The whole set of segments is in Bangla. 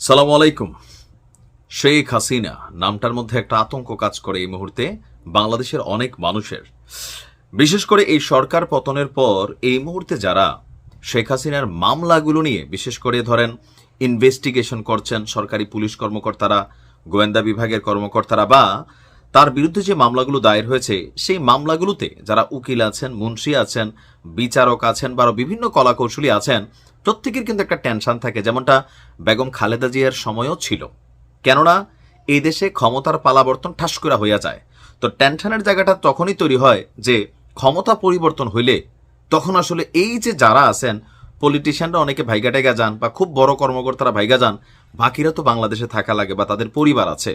সালাম আলাইকুম। শেখ হাসিনা, নামটার মধ্যে একটা আতঙ্ক কাজ করে এই মুহূর্তে বাংলাদেশের অনেক মানুষের। বিশেষ করে এই সরকার পতনের পর এই মুহূর্তে যারা শেখ হাসিনার মামলাগুলো নিয়ে বিশেষ করে ধরেন ইনভেস্টিগেশন করছেন সরকারি পুলিশ কর্মকর্তারা, গোয়েন্দা বিভাগের কর্মকর্তারা বা তার বিরুদ্ধে যে মামলাগুলো দায়ের হয়েছে, সেই মামলাগুলোতে যারা উকিল আছেন, মুন্সি আছেন, বিচারক আছেন বা বিভিন্ন কলাকৌশলী আছেন, প্রত্যেকের কিন্তু একটা টেনশন থাকে। যেমনটা বেগম খালেদা জিয়ার সময়ও ছিল। কেননা এই দেশে ক্ষমতার পালাবর্তন ঠাস করে হইয়া যায়। তো টেনশনের জায়গাটা তখনই তৈরি হয় যে ক্ষমতা পরিবর্তন হইলে তখন আসলে এই যে যারা আছেন পলিটিশিয়ানরা অনেকে ভাইগা টাইগা যান বা খুব বড় কর্মকর্তারা ভাইগা যান, বাকিরা তো বাংলাদেশে থাকা লাগে বা তাদের পরিবার আছে।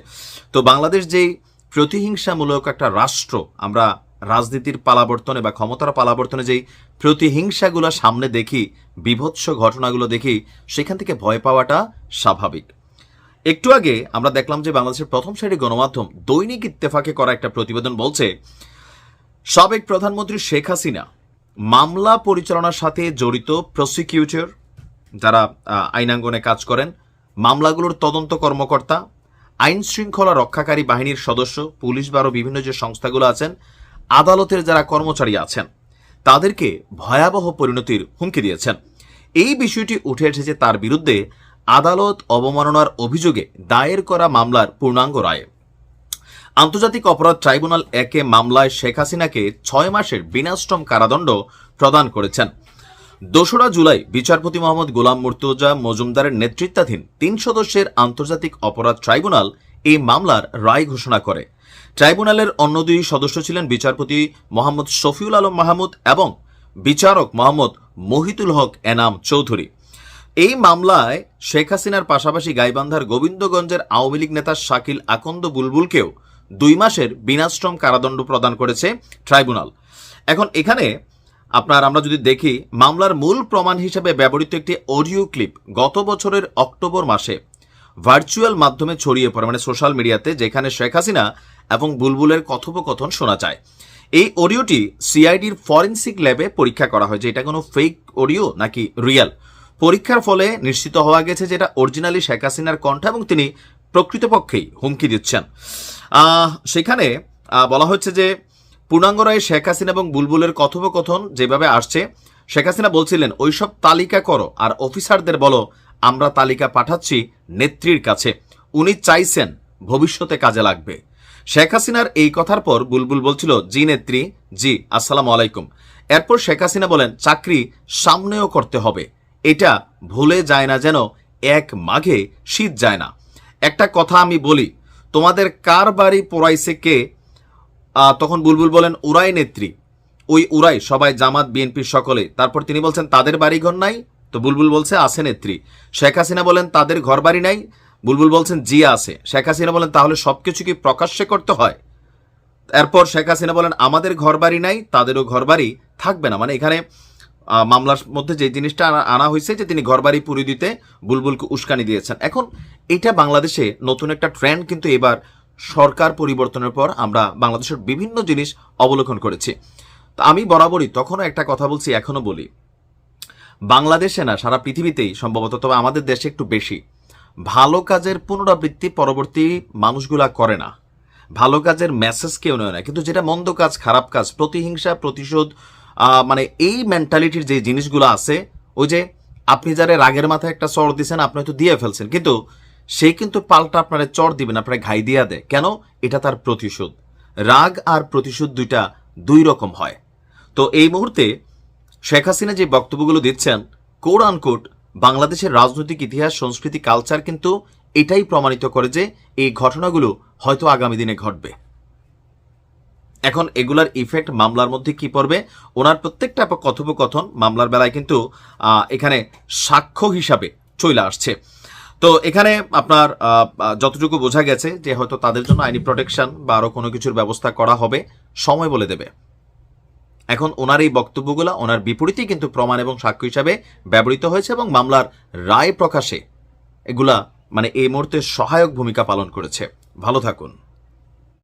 তো বাংলাদেশ যেই প্রতিহিংসামূলক একটা রাষ্ট্র, আমরা রাজনীতির পালাবর্তনে বা ক্ষমতার পালাবর্তনে যেই প্রতিহিংসাগুলো সামনে দেখি, বিভৎস ঘটনাগুলো দেখি, সেখান থেকে ভয় পাওয়াটা স্বাভাবিক। একটু আগে আমরা দেখলাম যে বাংলাদেশের প্রথম সারি গণমাধ্যম দৈনিক ইত্তেফাকে করা একটা প্রতিবেদন বলছে, সাবেক প্রধানমন্ত্রী শেখ হাসিনা মামলা পরিচালনার সাথে জড়িত প্রসিকিউটর যারা আইনাঙ্গনে কাজ করেন, মামলাগুলোর তদন্ত কর্মকর্তা আইন শৃঙ্খলা রক্ষাকারী বাহিনীর সদস্য, পুলিশ বা আরও বিভিন্ন যে সংস্থাগুলো আছেন, আদালতের যারা কর্মচারী আছেন, তাদেরকে ভয়াবহ পরিণতির হুমকি দিয়েছেন। এই বিষয়টি উঠে এসেছে তার বিরুদ্ধে আদালত অবমাননার অভিযোগে দায়ের করা মামলার পূর্ণাঙ্গ রায়ে। আন্তর্জাতিক অপরাধ ট্রাইব্যুনাল একে মামলায় শেখ হাসিনাকে ছয় মাসের বিনাশ্রম কারাদণ্ড প্রদান করেছেন। দোসরা জুলাই বিচারপতি মোহাম্মদ গোলাম মুর্তুজা মজুমদারের নেতৃত্বাধীন তিন সদস্যের আন্তর্জাতিক অপরাধ ট্রাইব্যুনাল এই মামলার রায় ঘোষণা করে। ট্রাইব্যুনালের অন্য দুই সদস্য ছিলেন বিচারপতি মোহাম্মদ শফিউল আলম মাহমুদ এবং বিচারক মোহাম্মদ মহিতুল হক এনাম চৌধুরী। এই মামলায় শেখ হাসিনার পাশাপাশি গাইবান্ধার গোবিন্দগঞ্জের আওয়ামী লীগ নেতা শাকিল আকন্দ বুলবুলকেও দুই মাসের বিনাশ্রম কারাদণ্ড প্রদান করেছে ট্রাইব্যুনাল। এখন এখানে আপনার আমরা যদি দেখি, মামলার মূল প্রমাণ হিসেবে ব্যবহৃত একটি অডিও ক্লিপ গত বছরের অক্টোবর মাসে ভার্চুয়াল মাধ্যমে ছড়িয়ে পড়ে মানে সোশ্যাল মিডিয়াতে, যেখানে শেখ হাসিনা এবং বুলবুলের কথোপকথন শোনা যায়। এই অডিওটি সিআইডির ফরেন্সিক ল্যাবে পরীক্ষা করা হয় যে এটা কোনো ফেক অডিও নাকি রিয়েল। পরীক্ষার ফলে নিশ্চিত হওয়া গেছে যেটা অরিজিনালি শেখ হাসিনার কণ্ঠ এবং তিনি প্রকৃতপক্ষেই হুমকি দিচ্ছেন। সেখানে বলা হচ্ছে যে পূর্ণাঙ্গ রায়ে শেখ হাসিনা এবং বুলবুলের কথোপকথন যেভাবে আসছে, শেখ হাসিনা বলছিলেন, ওইসব তালিকা করো আর অফিসারদের বলো, আমরা তালিকা পাঠাচ্ছি নেত্রীর কাছে। উনি চাইছেন ভবিষ্যতে কাজে লাগবে। শেখ হাসিনার এই কথার পর বুলবুল বলছিল, জি নেত্রী, জি, আসসালামু আলাইকুম। এরপর শেখ হাসিনা বলেন, চাকরি সামনেও করতে হবে। এটা ভুলে যায় না যেন, এক মাঘে শীত যায় না। একটা কথা আমি বলি, তোমাদের কার বাড়ি পোড়াইছে কে? তখন বুলবুল বলেন উরাই নেত্রী। ওই উরাই সবাই, জামাত বিএনপির সকলে। তারপর তিনি বলছেন, তাদের বাড়িঘর নাই? তো বুলবুল বলছে, আছে নেত্রী। শেখ হাসিনা বলেন, তাদের ঘর বাড়ি নাই? বুলবুল বলছেন জি আছে। শেখ হাসিনা বলেন, তাহলে সবকিছু কি প্রকাশ্যে করতে হয়? এরপর শেখ হাসিনা বলেন, আমাদের ঘর বাড়ি নাই, তাদেরও ঘর বাড়ি থাকবে না। মানে এখানে মামলার মধ্যে যে জিনিসটা আনা হয়েছে যে তিনি ঘর বাড়ি পুরি দিতে বুলবুলকে উস্কানি দিয়েছেন। এখন এটা বাংলাদেশে নতুন একটা ট্রেন্ড কিন্তু এবার সরকার পরিবর্তনের পর আমরা বাংলাদেশের বিভিন্ন জিনিস অবলোকন করেছি। তো আমি বরাবরই তখনও একটা কথা বলছি এখনও বলি। বাংলাদেশে না সারা পৃথিবীতেই সম্ভবত, তবে আমাদের দেশে একটু বেশি। ভালো কাজের পুনরাবৃত্তি পরবর্তী মানুষগুলা করে না। ভালো কাজের মেসেজ কেউ নেয় না। কিন্তু যেটা মন্দ কাজ, খারাপ কাজ, প্রতিহিংসা, প্রতিশোধ মানে এই মেন্টালিটির যে জিনিসগুলো আছে, ওই যে আপনি যারা রাগের মাথায় একটা চর দিছেন, আপনি হয়তো দিয়ে ফেলছেন। কিন্তু সে কিন্তু পাল্টা আপনারা চর দিবেন, আপনার ঘাই দিয়া দেয়। কেন? এটা তার প্রতিশোধ। রাগ আর প্রতিশোধ দুইটা দুই রকম হয়। তো এই মুহূর্তে শেখ হাসিনা যে বক্তব্যগুলো দিচ্ছেন কোড আনকোট বাংলাদেশের রাজনৈতিক ইতিহাস, সংস্কৃতি কালচার কিন্তু এটাই প্রমাণিত করে যে এই ঘটনাগুলো হয়তো আগামী দিনে ঘটবে। এখন এগুলার ইফেক্ট মামলার মধ্যে কি পড়বে? ওনার প্রত্যেকটা কথোপকথন মামলার বেলায় কিন্তু এখানে সাক্ষ্য হিসাবে চলে আসছে। তো এখানে আপনার যতটুকু বোঝা গেছে যে হয়তো তাদের জন্য আইনি প্রোটেকশন বা আরও কোনো কিছুর ব্যবস্থা করা হবে, সময় বলে দেবে। এখন ওনার এই বক্তব্যগুলো ওনার বিপরীতেই কিন্তু প্রমাণ এবং সাক্ষ্য হিসাবে ব্যবহৃত হয়েছে এবং মামলার রায় প্রকাশে এগুলা মানে এই মুহূর্তে সহায়ক ভূমিকা পালন করেছে। ভালো থাকুন।